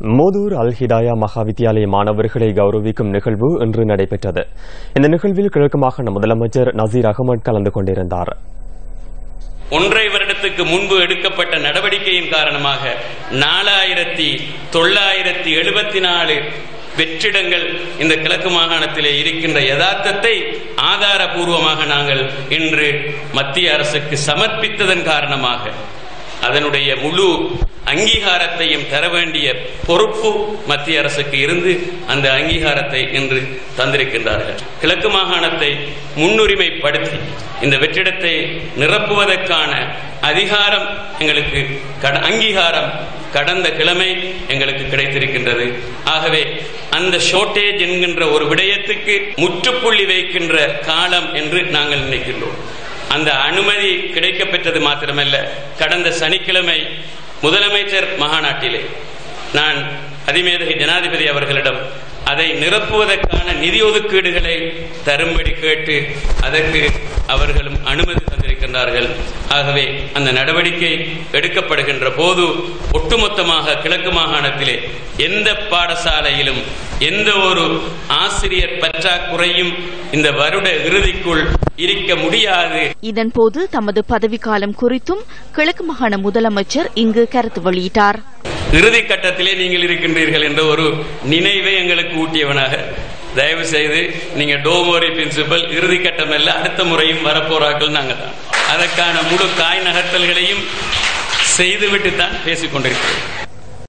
மோதூர் அல் ஹிதாயா மகா வித்தியாலய மாணவர்களை கௌரவிக்கும் நிகழ்வு இன்று நடைபெற்றது. இந்த நிகழ்வில் கிழக்கு மாகாண முதலமைச்சர் நசீர் அகமது கலந்து கொண்டிருந்தார். ஒன்றை வருடத்துக்கு முன்பு எடுக்கப்பட்ட நடவடிக்கையின் காரணமாக நாலாயிரத்தி தொள்ளாயிரத்தி எழுபத்தி நாலு வெற்றிடங்கள் இந்த கிழக்கு மாகாணத்திலே இருக்கின்ற யதார்த்தத்தை ஆதாரபூர்வமாக நாங்கள் இன்று மத்திய அரசுக்கு சமர்ப்பித்ததன் காரணமாக அதனுடைய முழு அங்கீகாரத்தையும் தர வேண்டிய பொறுப்பு மத்திய அரசுக்கு இருந்து அந்த அங்கீகாரத்தை இன்று தந்திருக்கின்றார்கள். கிழக்கு மாகாணத்தை முன்னுரிமைப்படுத்தி இந்த வெற்றிடத்தை நிரப்புவதற்கான அதிகாரம் எங்களுக்கு கட- அங்கீகாரம் கடந்த கிழமை எங்களுக்கு கிடைத்திருக்கின்றது. ஆகவே அந்த ஷோர்டேஜ் என்கின்ற ஒரு விடயத்துக்கு முற்றுப்புள்ளி வைக்கின்ற காலம் என்று நாங்கள் நினைக்கின்றோம். அந்த அனுமதி கிடைக்கப்பெற்றது மாத்திரமல்ல. கடந்த சனிக்கிழமை முதலமைச்சர் மகாநாட்டிலே நான் அதிமேதகை ஜனாதிபதி அவர்களிடம் அதை நிரப்புவதற்கான நிதி ஒதுக்கீடுகளை தரும்படி கேட்டு அதற்கு அவர்களும் அனுமதி தந்திருக்கின்றார்கள். ஆகவே அந்த நடவடிக்கை எடுக்கப்படுகின்ற போது ஒட்டுமொத்தமாக கிழக்கு மாகாணத்திலே எந்த பாடசாலையிலும் எந்த ஒரு ஆசிரியர் பற்றாக்குறையும் இந்த வருட இறுதிக்குள் இருக்க முடியாது. இதன்போது தமது பதவிக்காலம் குறித்தும் கிழக்கு மாகாண முதலமைச்சர் இங்கு கருத்து வெளியிட்டார். இறுதி கட்டத்திலே நீங்கள் இருக்கின்றீர்கள் என்ற ஒரு நினைவை எங்களுக்கு ஊட்டியவனாக. தயவு செய்து நீங்க டோமோரி பிரின்சிபல் இறுதி கட்டம் அல்ல அடுத்த முறையும் வரப்போறார்கள் நாங்க தான். அதற்கான முழு காய் நகர்த்தல்களையும் செய்துவிட்டு தான் பேசிக் கொண்டிருக்கிறோம்